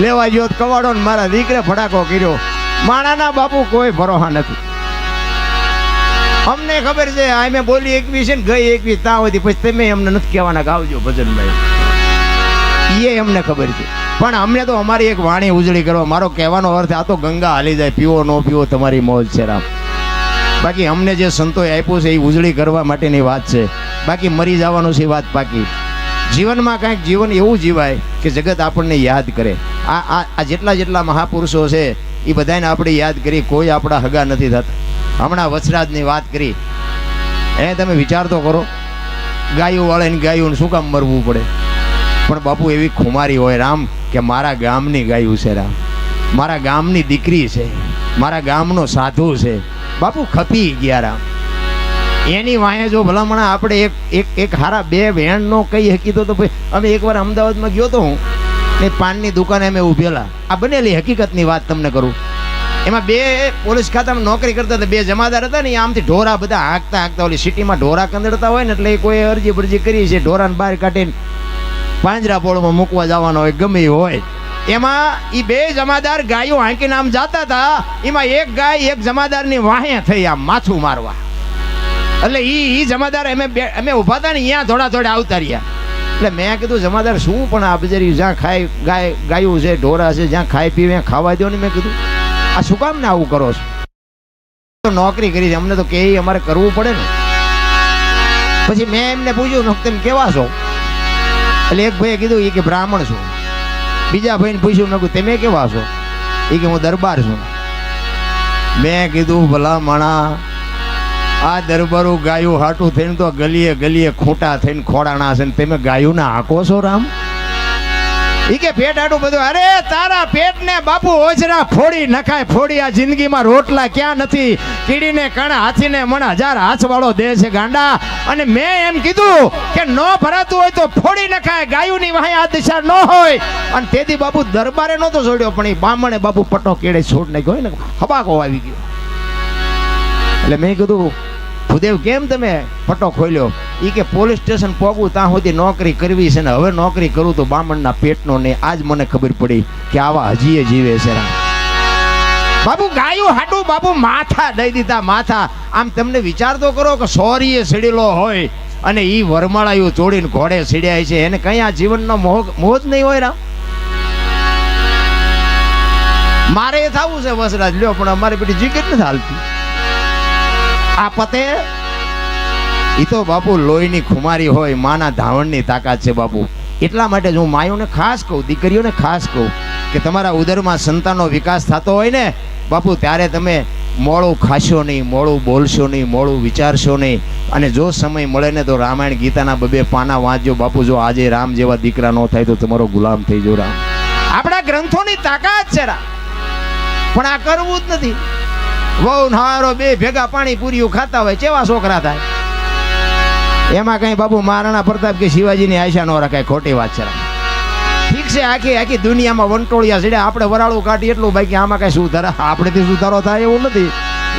લેવા ગયો, કવાડો ને મારા દીકરે ફટાકો કર્યો. માણાના બાપુ કોઈ ભરોહા નથી. અમને ખબર છે આ મેં બોલી એકવીસ છે ને ગઈ એકવીસ તા હતી પછી તમે અમને નથી કહેવાના ગાવજો ભજનભાઈ. એ અમને ખબર છે. પણ અમને તો અમારી એક વાણી ઉજળી કરવા મારો કહેવાનો અર્થ આ તો ગંગા હાલી જાય, પીવો નો પીવો તમારી મોજ છે રામ. બાકી અમને જે સંતોએ આપ્યું છે એ ઉજળી કરવા માટેની વાત છે. બાકી મરી જવાનું છે વાત પાકી જીવનમાં કાંઈક જીવન એવું જીવાય કે જગત આપણને યાદ કરે. આ આ જેટલા જેટલા મહાપુરુષો છે, એ બધાને આપણે યાદ કરી કોઈ આપણા હગા નથી થતા. હમણાં વસરાજની વાત કરી. એ તમે વિચાર તો કરો. ગાયું વાળે ને ગાયું શું કામ મરવું પડે? પણ બાપુ એવી ખુમારી હોય રામ કે મારા ગામની ગાયું છે રામ. મારા ગામની દીકરી છે. મારા ગામનો સાધુ છે. બાપુ ખપી ગયા રામ. એની વાંહે જો ભલામણા આપણે એક એક એક હારા બે વેણનો કહી શકી તો ભાઈ, અમે એકવાર અમદાવાદમાં ગયો તો હું. ને પાનની દુકાને અમે ઊભેલા આ બનેલી હકીકતની વાત તમને કરું. એમાં બે પોલીસ ખાતામાં નોકરી કરતા હતા, બે જમાદાર હતા ને આમથી ઢોરા બધા હાંકતા હાંકતા ઓલી સિટીમાં ઢોરા કંદડતા હોય ને એટલે એ કોઈ અરજી બરજી કરી છે ઢોરાને બહાર કાઢીને પાંજરા પોળમાં મૂકવા જવાનો હોય, ગમે હોય. એમાં એ બે જમાદાર ગાયો હાંકીને આમ જતા હતા, એમાં એક ગાય એક જમાદારની વાહે થઈ આમ માથું મારવા. એટલે એ જમાદાર અમે અમે ઊભા હતા ને અહીંયા થોડા થોડા આવતા રહ્યા. એટલે મેં કીધું, જમાદાર, શું પણ આ જ્યાં ખાય, ગાય, ગાયું છે, ઢોરા છે, જ્યાં ખાય, પીવે ખાવા દો ને, મેં કીધું. આ શું કામ ને આવું કરો છો? તો નોકરી કરી છે. અમને તો કે અમારે કરવું પડે ને. પછી મેં એમને પૂછ્યું "નક તમે કેવા છો? એટલે એક ભાઈએ કીધું એ કે બ્રાહ્મણ છું. બીજા ભાઈને પૂછ્યું, મેં કીધું, તમે કેવા છો? એ કે, હું દરબાર છું. મેં કીધું ભલા માણા આ દરબારો ગાયું હાટું થઈને તો ગલીએ ગલીએ ખોટા થઈને ખોડાણા છે ને તમે ગાયું ના હાકો છો રામ? ઈ કે પેટ આટું બધું, અરે તારા પેટ ને બાપુ ઓજરા ફોડી નખાય, ફોડી આ જિંદગીમાં રોટલા ક્યાં નથી? કીડીને કણ હાથીને મણ હજાર હાથવાળો દે છે ગાંડા. અને મેં એમ કીધું કે ન ભરાતું હોય તો ફોડી નખાય, ગાયુંની વાહે આ દિશા ન હોય. અને તેથી બાપુ દરબારે નહોતો છોડ્યો પણ એ બામણે બાપુ પટ્ટો કેળે છોડ નાખ્યો હોય ને, હબાકો આવી ગયો. એટલે મેં કીધું ભૂદેવ, કેમ તમે ફટો ખોલ્યો? એ કે પોલીસ સ્ટેશન પહોંચવું ત્યાં સુધી નોકરી કરવી છે ને હવે નોકરી કરું તો બામણના પેટનો ને આજ મને ખબર પડી કે આવા હજીએ જીવે છે બાબુ, ગાયું હાટું, બાબુ, માથા દઈ દીધા, માથા. આમ તમને વિચાર તો કરો કે સોરીએ સીડેલો હોય અને એ વરમાળાયું ચોડીને ઘોડે સીડ્યા છે. એને કઈ આ જીવનનો મોહ મોહ જ નહીં હોય મારે એ થવું છે વસરાજ. લ્યો, પણ અમારી પેટી જીગર નથી હાલતી. આ પતે એ તો બાપુ લોહીની ખુમારી હોય, માના ધાવણની તાકાત છે બાપુ. એટલા માટે જ હું માયોને ખાસ કહું, દીકરીઓને ખાસ કહું, કે તમારા ઉદરમાં સંતાનનો વિકાસ થતો હોય ને, બાપુ, ત્યારે તમે મોડું ખાશો નહીં, મોડું બોલશો નહીં, મોડું વિચારશો નહીં. અને જો સમય મળે ને તો રામાયણ ગીતાના બબે પાના વાંચજો. બાપુ, જો આજે રામ જેવા દીકરા ન થાય તો તમારો ગુલામ થઈ જો રામ. આપણા ગ્રંથોની તાકાત છે રા પણ આ કરવું જ નથી. વહુ હારો બે ભેગા પાણી પૂરીઓ ખાતા હોય કેવા છોકરા થાય? એમાં કઈ બાબુ મહારાણા પ્રતાપ કે શિવાજીની આશા નો રખાય, ખોટી વાત છે. ઠીક છે, આખી આખી દુનિયામાં વંટોળિયા છે આપણે વરાળું કાઢી એટલું બાકી આમાં કઈ સુધારા આપણેથી સુધારો થાય એવું નથી.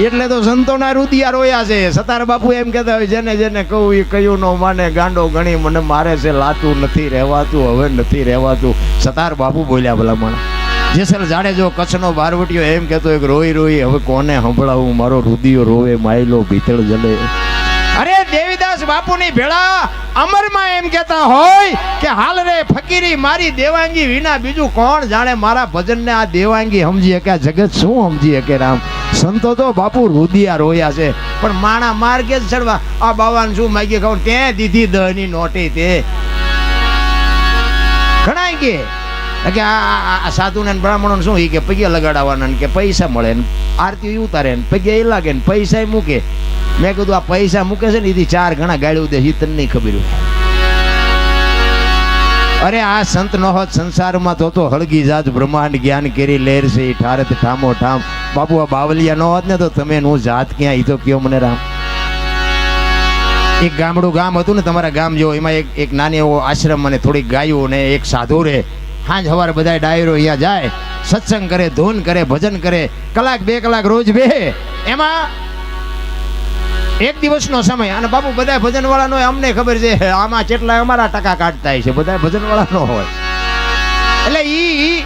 એટલે તો સંતોના રુદિયા રોયા છે. સતાર બાપુ એમ કહેતા હોય, જેને જેને કહું એ કયું નો માને, ગાંડો ગણી મને મારે છે, લાતું નથી રહેવાતું, હવે નથી રહેવાતું. સતાર બાપુ બોલ્યા ભલા મને જેસલ જાડેજો કચ્છનો બારવટીયો એમ કહેતો એક રોઈ રોઈ, હવે કોને સંભળાવું? મારો રુદિયો રોવે, માયલો ભીતળ જલે. અરે દેવીદાસ બાપુની ભેળા, અમરમાં એમ કહેતા હોય કે હાલ રે ફકીરી, મારી દેવાંગી વિના બીજું કોણ જાણે મારા ભજનને આ દેવાંગી સમજી શકે જગત શું સમજી શકે રામ? સંતો તો બાપુ રુદિયા રોયા છે, પણ માણા માર્ગે જ ચડવા? આ બાવાને શું માગી ખબર? તે દીધી દહની નોટી તે? ઘણા કે? કે આ સાધુને બ્રાહ્મણોને શું કે પગે લગાડવાના કે પૈસા મળે ને આરતી ઉતારે ને પગે એ લાગે ને પૈસા મૂકે. મેં કીધું, આ પૈસા મૂકે છે ને એથી ચાર ઘણા ગાળ્યું દે તને નહીં ખબર અરે આ સંત નો હોત સંસારમાં તો તો હળગી જાત બ્રહ્માંડ જ્ઞાન કેરી લેર છે ઠારત ઠામો ઠામ. બાપુ, આ બાવલિયા નો હોત ને, તો તમે હું જાત ક્યાં? એ તો કયો મને રામ. એક ગામડું ગામ હતું ને, તમારા ગામ જેવો, એમાં એક એક નાની એવો આશ્રમ અને થોડીક ગાયો ને એક સાધુ રે સાંજ સવારે બધા ડાયરો અહીંયા જાય, સત્સંગ કરે, ધૂન કરે, ભજન કરે. કલાક, બે કલાક, રોજ બે. એમાં એક દિવસનો સમય. અને બાપુ બધા ભજન વાળાનો અમને ખબર છે, આમાં કેટલા અમારા ટકા કાઢતા છે. બધા ભજન વાળાનો હોય. એટલે ઈ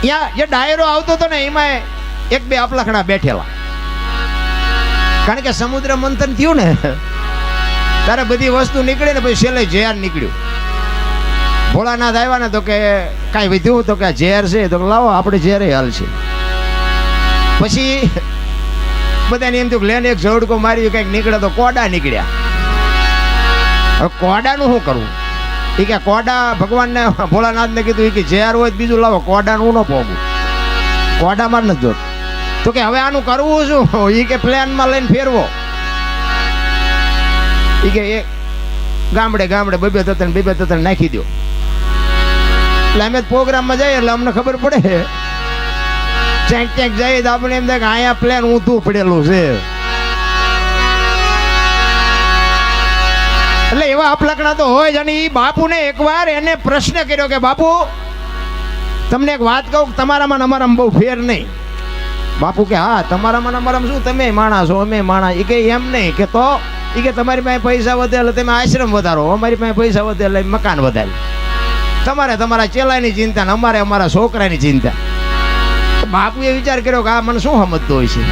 ત્યાં જે ડાયરો આવતો હતો ને એમાં એક બે અપલખણા બેઠેલા. કારણ કે સમુદ્ર મંથન થયું ને, ત્યારે બધી વસ્તુ નીકળી ને પછી છેલ્લે જયાન નીકળ્યું. ભોળાનાથ આવ્યા ને તો કે કાંઈ વધ્યું તો કે ઝેર છે, તો લાવો, આપણે ઝેરે હાલ છે. પછી બધાને એમ થયું લેને એક ઝોડકો માર્યું, કંઈક નીકળે તો કોડા નીકળ્યા. હવે કોડાનું શું કરવું? એ કે કોડા ભગવાનને ભોળાનાથને કીધું એ કે ઝેર હોય બીજું લાવો, કોડાનું ન પોગું કોડામાં નથી જોતું. તો કે હવે આનું કરવું શું? એ કે પ્લેનમાં લઈને ફેરવો. એ કે એ ગામડે ગામડે બબે તતન બબે તતન નાખી દો એટલે અમે પ્રોગ્રામમાં જઈએ એટલે અમને ખબર પડે. ક્યાંક ક્યાંક જઈએ તો આપણે એમ થાય કે અહીંયા પ્લેન ઊંધું પડેલું છે. એટલે એવા અપલકણા તો હોય જ અને એ બાપુને એકવાર એને પ્રશ્ન કર્યો કે બાપુ, તમને એક વાત કહું તમારામાં અમારામાં બહુ ફેર નહીં. બાપુ કે, હા, તમારામાં અમારા શું? તમે માણા છો અમે માણા એ કે, એમ નહીં. કે તો? એ કે, તમારી પાસે પૈસા વધે એટલે તમે આશ્રમ વધારો. અમારી પાસે પૈસા વધે એટલે મકાન વધારે. તમારે તમારા ચેલાની ચિંતા ને અમારે અમારા છોકરાની ચિંતા. બાપુએ વિચાર કર્યો કે આ મને શું સમજતો હોય છે?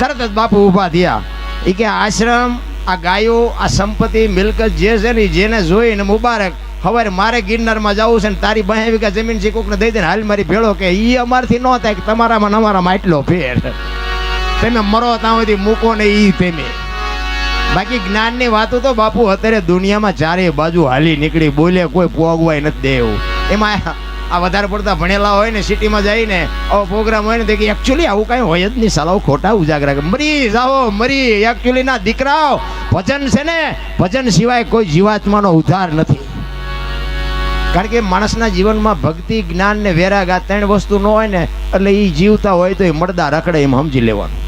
તરત જ બાપુ ઊભા થયા. એ કે આશ્રમ, આ ગાયો, આ સંપત્તિ, મિલકત જે છે ને જેને જોઈને મુબારક. હવે મારે ગિરનારમાં જવું છે ને તારી બાહે વીઘા જમીન છે કોકને દઈ દે હાલ મારી ભેળો કે એ અમારથી ન થાય કે તમારામાં ને અમારામાં એટલો ફેર તમે મરો ત્યાં સુધી મૂકો ને એ તમે. બાકી જ્ઞાનની વાતો તો બાપુ અત્યારે દુનિયામાં ચારે બાજુ હાલી નીકળી, બોલે કોઈ પોગવાય નથી દે એમાં આ વધારે પડતા ભણેલા હોય ને સિટીમાં જઈને આવો પ્રોગ્રામ હોય ને તો કે એકચ્યુઅલી આવું કાંઈ હોય જ નહીં સલાવ ખોટા ઉજાગરા. મરી જાઓ, મરી. એકચ્યુઅલી ના, દીકરાઓ, ભજન છે ને, ભજન સિવાય કોઈ જીવાત્માનો ઉદ્ધાર નથી. કારણ કે માણસના જીવનમાં ભક્તિ, જ્ઞાન ને વૈરાગ આ ત્રણ વસ્તુ ન હોય ને, એટલે એ જીવતા હોય તો એ મળદા રખડે એમ સમજી લેવાનું.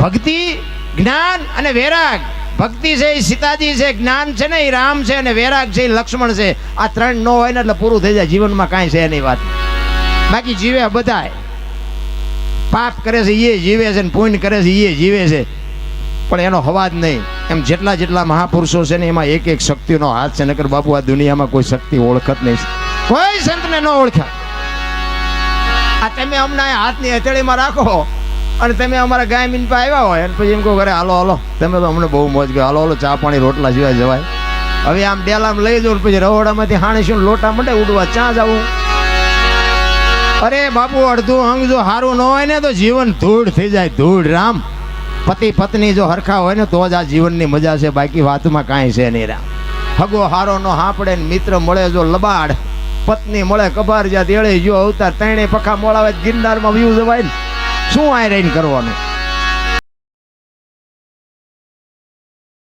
ભક્તિ, જ્ઞાન અને વૈરાગ. ભક્તિ છે એ સીતાજી છે, જ્ઞાન છે ને એ રામ છે અને વૈરાગ છે એ લક્ષ્મણ છે. આ ત્રણ ન હોય ને એટલે પૂરું થઈ જાય, જીવનમાં કાંઈ છે નહીં વાત. બાકી જીવે બધાય. પાપ કરે છે એ જીવે છે ને પુણ્ય કરે છે એ જીવે છે. પણ એનો હવાજ નહીં. એમ જેટલા જેટલા મહાપુરુષો છે ને એમાં એક એક શક્તિનો હાથ છે, નકર બાપુ, આ દુનિયામાં કોઈ શક્તિ ઓળખત નહીં. કોઈ સંતને ન ઓળખ્યા. આ તમે હમણાં હાથની હથેળીમાં રાખો. અને તમે અમારા ગાય મીન પર આવ્યા હોય, અને પછી એમ કહો ઘરે હાલો હાલો. તમે તો અમને બહુ મોજ ગયો હાલો હાલો, ચા પાણી, રોટલા સિવાય જવાય. હવે આમ ડેલામ લઈ જવું પછી રહોડામાંથી હાણીશું લોટા મંડે ઉડવા ચા જવું અરે બાપુ, અડધું અંગ જો સારું ન હોય ને તો જીવન ધૂળ થઈ જાય, ધૂળ રામ. પતિ પત્ની જો હરખા હોય ને તો જ આ જીવનની મજા છે, બાકી વાતમાં કાંઈ છે નહીં રામ. હગો હારો નો હાંપડે ને મિત્ર મળે જો લબાડ. પત્ની મળે કબાર જ્યાં તેળે જો અવતાર તેણે પખા મોળાવે ગિરનારમાં વ્યૂ જવાય ને. શું આ રહીને કરવાનું?